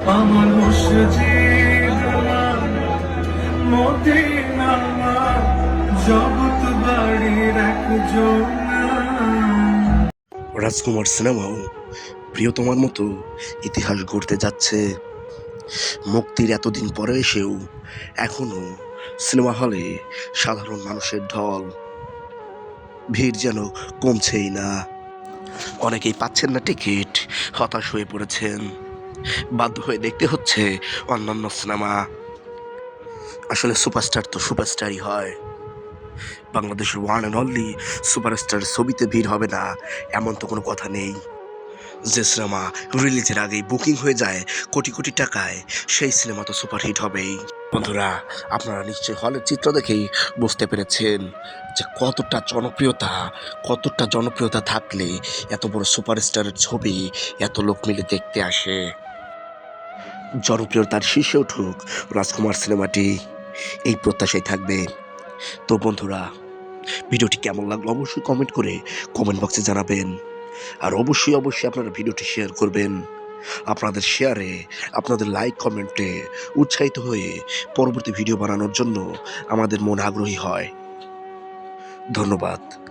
আমার রাজকুমার সিনেমাও প্রিয়তমার মতো ইতিহাস গড়তে যাচ্ছে। মুক্তির এতদিন পরে এসেও এখনও সিনেমা হলে সাধারণ মানুষের ঢল। ভিড় যেন কমছেই না। অনেকেই পাচ্ছেন না টিকিট, হতাশ হয়ে পড়েছেন। বাধ্য হয়ে দেখতে হচ্ছে অন্যান্য সিনেমা। আসলে সুপারস্টার তো সুপারস্টারই হয়। বাংলাদেশের ওয়ান অ্যান্ড অনলি সুপারস্টার ছবিতে ভিড় হবে না, এমন তো কোনো কথা নেই। যে সিনেমা রিলিজের আগেই বুকিং হয়ে যায় কোটি কোটি টাকায়, সেই সিনেমা তো সুপারহিট হবেই। বন্ধুরা, আপনারা নিশ্চয়ই হলের চিত্র দেখেই বুঝতে পেরেছেন যে কতটা জনপ্রিয়তা কতটা জনপ্রিয়তা থাকলে এত বড় সুপারস্টারের ছবি এত লোক মিলে দেখতে আসে। জনপ্রিয়তার শীর্ষে উঠুক রাজকুমার সিনেমাটি। এই প্রত্যাশায় থাকবে। তো বন্ধুরা, ভিডিওটি কেমন লাগল অবশ্যই কমেন্ট করে কমেন্ট বক্সে জানাবেন। আর অবশ্যই অবশ্যই আপনারা ভিডিওটি শেয়ার করবেন। আপনাদের শেয়ারে আপনাদের লাইক কমেন্টে উৎসাহিত হয়ে পরবর্তী ভিডিও বানানোর জন্য আমাদের মন আগ্রহী হয়। ধন্যবাদ।